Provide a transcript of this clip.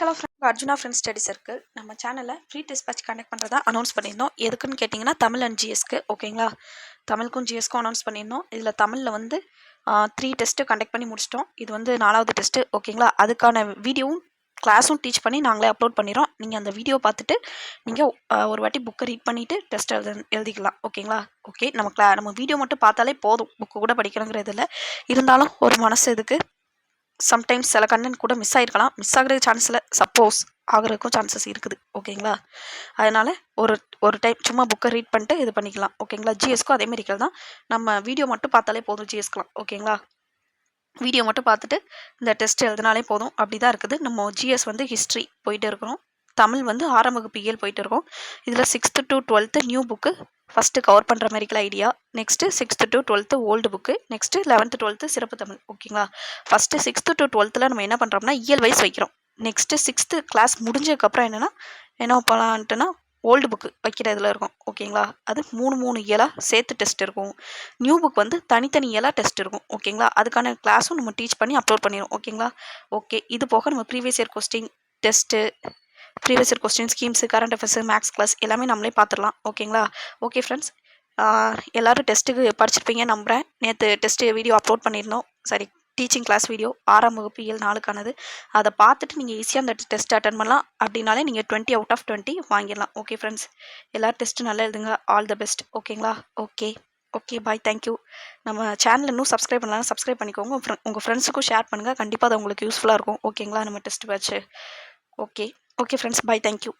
Hello friend Arjuna friend study circle நம்ம சேனலில் free test batch conduct பண்ணுறதா announce பண்ணியிருந்தோம். எதுக்குன்னு கேட்டிங்கன்னா தமிழ் அண்ட் ஜிஎஸ்க்கு ஓகேங்களா தமிழுக்கும் ஜிஎஸ்க்கும் அனௌன்ஸ் பண்ணியிருந்தோம். இதில் தமிழில் வந்து த்ரீ டெஸ்ட்டு கண்டக்ட் பண்ணி முடிச்சிட்டோம். இது வந்து நாலாவது டெஸ்ட்டு ஓகேங்களா அதுக்கான வீடியோவும் கிளாஸும் டீச் பண்ணி நாங்களே அப்லோட் பண்ணிடுறோம். நீங்கள் அந்த வீடியோ பார்த்துட்டு நீங்கள் ஒரு வாட்டி புக்கை ரீட் பண்ணிவிட்டு டெஸ்ட் எழுத எழுதிக்கலாம். ஓகேங்களா ஓகே நம்ம கிளா நம்ம வீடியோ மட்டும் பார்த்தாலே போதும். புக்கு கூட படிக்கணுங்கிறது இல்லை இருந்தாலும் ஒரு மனசு இதுக்கு சம்டைம்ஸ் சில கண்டென்ட் கூட மிஸ் ஆகிருக்கலாம் மிஸ் ஆகிறது சான்ஸில் சப்போஸ் ஆகிறதுக்கும் சான்சஸ் இருக்குது. ஓகேங்களா அதனால் ஒரு ஒரு டைம் சும்மா புக்கை ரீட் பண்ணிட்டு இது பண்ணிக்கலாம். ஓகேங்களா ஜிஎஸ்க்கும் அதே இருக்கிறது தான். நம்ம வீடியோ மட்டும் பார்த்தாலே போதும் ஜிஎஸ்க்கெலாம் ஓகேங்களா வீடியோ மட்டும் பார்த்துட்டு இந்த டெஸ்ட் எழுதினாலே போதும். அப்படி தான் இருக்குது. நம்ம ஜிஎஸ் வந்து ஹிஸ்ட்ரி போயிட்டு இருக்கிறோம் தமிழ் வந்து ஆறாம் வகுப்பு இயல் போயிட்டு இருக்கோம். இதில் sixth to twelfth new book first cover பண்ணுற மாதிரிக்கல idea next sixth to twelfth old book next eleventh twelfth சிறப்பு தமிழ். ஓகேங்களா ஃபஸ்ட்டு சிக்ஸ்த்து டு டுவெல்த்தில் நம்ம என்ன பண்ணுறோம்னா இயல் வைஸ் வைக்கிறோம். நெக்ஸ்ட்டு சிக்ஸ்த்து கிளாஸ் முடிஞ்சதுக்கப்புறம் என்னென்னா என்ன பண்ணலான்ட்டுனா ஓல்டு புக்கு வைக்கிற இதில் இருக்கும். ஓகேங்களா அது மூணு மூணு இயலாக சேர்த்து டெஸ்ட் இருக்கும். நியூ புக் வந்து தனித்தனி இயலாக டெஸ்ட் இருக்கும். ஓகேங்களா அதுக்கான கிளாஸும் நம்ம டீச் பண்ணி அப்லோட் பண்ணிடுவோம் ஓகேங்களா ஓகே இது போக நம்ம previous year question test previous year question schemes current affairs maths class எல்லாமே நம்மளே பார்த்துடலாம். ஓகேங்களா ஓகே ஃப்ரெண்ட்ஸ் எல்லோரும் டெஸ்ட்டுக்கு படிச்சிருப்பீங்க நம்புகிறேன் நேற்று டெஸ்ட்டு வீடியோ அப்லோட் பண்ணியிருந்தோம். சாரி டீச்சிங் கிளாஸ் வீடியோ ஆறாம் வகுப்பு ஏழு நாளுக்கானது. அதை பார்த்துட்டு நீங்கள் ஈஸியாக அந்த டெஸ்ட் அட்டன் பண்ணலாம். அப்படின்னாலே நீங்கள் டுவெண்ட்டி அவுட் ஆஃப் டுவெண்ட்டி வாங்கிடலாம். ஓகே ஃப்ரெண்ட்ஸ் எல்லோரும் டெஸ்ட்டு நல்லா எழுதுங்க. ஆல் த பெஸ்ட் ஓகேங்களா okay okay bye thank you நம்ம சேனல் இன்னும் சப்ஸ்கிரைப் பண்ணலாம் சப்ஸ்கிரைப் பண்ணிக்கோங்க. உங்கள் ஃப்ரெண்ட்ஸுக்கும் ஷேர் பண்ணுங்கள் கண்டிப்பாக அது உங்களுக்கு யூஸ்ஃபுல்லாக இருக்கும். ஓகேங்களா நம்ம டெஸ்ட் வச்சு okay okay friends bye thank you